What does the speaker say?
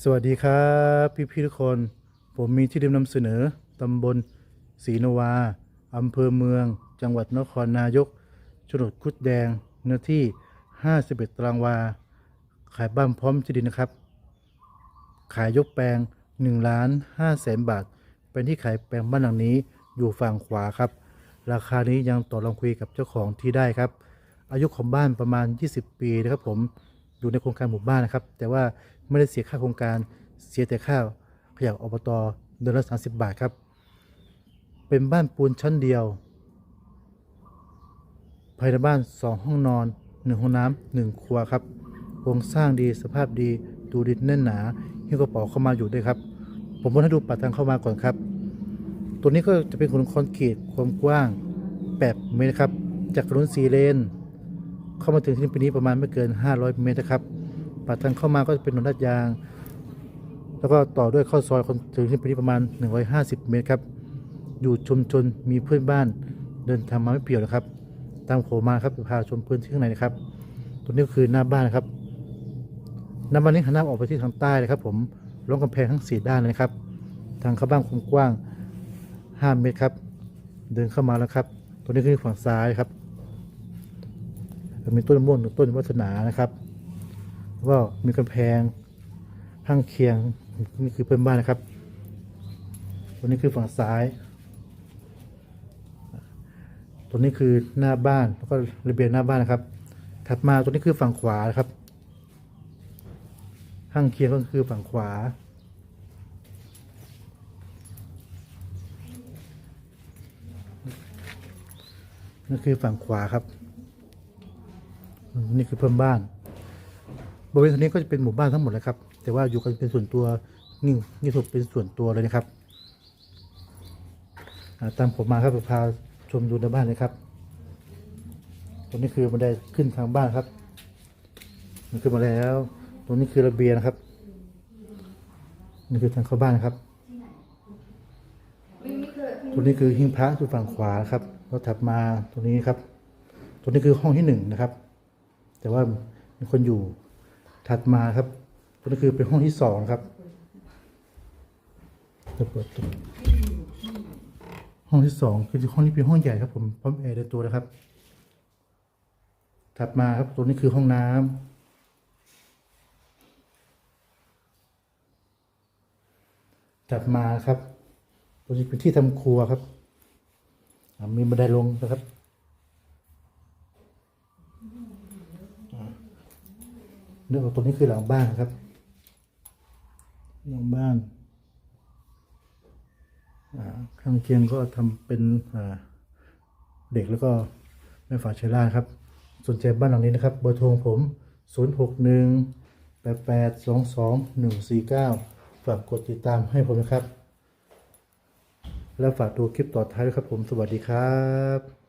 สวัสดีครับพี่พี่ๆทุกคน ผมมีที่ดินนำเสนอตำบลศรีนวาอำเภอเมือง จังหวัดนครนายกโฉนดคุดแดงเนื้อที่ 51 ตารางวา ขายบ้านพร้อมที่ดินนะครับ ขายยกแปลง1ล้าน5แสนบาท เป็นที่ขายแปลงบ้านหลังนี้อยู่ฝั่งขวาครับ ราคานี้ยังต่อรองคุยกับเจ้าของที่ได้ครับ อายุของบ้านประมาณ 20 ปีนะครับผม อยู่ในโครงการหมู่บ้านนะครับ แต่ว่าไม่ได้เสียค่าโครงการเสียแต่ค่าขยะอบตเดือนละ30 บาทครับ เป็นบ้านปูนชั้นเดียว ภายในบ้าน 2 ห้องนอน 1 ห้องน้ำ1ครัวครับโครงสร้างดีสภาพดีดูดินแน่นหนาหิ้วกระเป๋าเข้ามาอยู่ด้วยครับ ผม want ให้ดูปากทางเข้ามาก่อนครับ ตัวนี้ก็จะเป็นถนนคอนกรีตความกว้าง8เมตรครับ จากถนนสีเลน เข้ามาถึงที่ปีนี้ประมาณไม่เกิน 500 เมตรนะครับปากทางเข้ามาก็จะเป็นถนนลาดยาง แล้วก็ต่อด้วยเข้าซอยคนถึงที่ปีนี้ประมาณ 150 เมตรครับ อยู่ชุมชนมีเพื่อนบ้านเดินทางมาไม่เปี่ยวนะครับ ตามโขมาครับพาชมพื้นที่ข้างในนะครับตัวนี้ก็คือหน้าบ้านนะครับหน้าบ้านนี้หันหน้าออกไปที่ทางใต้เลยครับ ผมล้อมกำแพงทั้งสี่ด้านเลยครับ ทางเข้าบ้านความกว้าง 5 เมตรครับ เดินเข้ามาแล้วครับตัวนี้คือฝั่งซ้ายครับ มีต้นม่วงต้นวัฒนานะครับวก็มีกำแพงข้างเคียงนี่คือเพื่อนบ้านนะครับตัวนี้คือฝั่งซ้าย ตัวนี้คือหน้าบ้านแล้วก็ระเบียงหน้าบ้านนะครับ ถัดมาตัวนี้คือฝั่งขวานะครับ ข้างเคียงก็คือฝั่งขวา นั่นคือฝั่งขวาครับ นี่คือเพิ่มบ้าน บริเวณตรงนี้ก็จะเป็นหมู่บ้านทั้งหมดเลยครับ แต่ว่าอยู่กันเป็นส่วนตัวนี่นี่ถูกเป็นส่วนตัวเลยนะครับตามผมมาครับพาชมดูในบ้านเลยครับตรงนี้คือบันไดขึ้นทางบ้านครับ มันขึ้นมาแล้ว ตรงนี้คือระเบียงนะครับ นี่คือทางเข้าบ้านนะครับตัวนี้คือหิ้งพระอยู่ฝั่งขวาครับเราถัดมาตรงนี้ครับตัวนี้คือห้องที่หนึ่งนะครับ แต่ว่ามีคนอยู่ถัดมาครับตัวนี้คือเป็นห้องที่สองครับจะเปิดตัวห้องที่สองคือห้องนี้เป็นห้องใหญ่ครับ ผมพร้อมแอร์ในตัวนะครับ ถัดมาครับตัวนี้คือห้องน้ำถัดมาครับตัวนี้เป็นที่ทำครัวครับมีบันไดลงนะครับอ่า เรื่องของตัวนี้คือหลังบ้านครับ หลังบ้านอ่าข้างเคียงก็ทำเป็นอ่าเด็กแล้วก็แม่ฝาเชล่าครับ สนใจบ้านหลังนี้นะครับเบอร์โทรของผม 0 6 1 8 8 2 2 1 4 9 ฝากกดติดตามให้ผมนะครับ แล้วฝากดูคลิปต่อท้ายด้วยครับผม สวัสดีครับ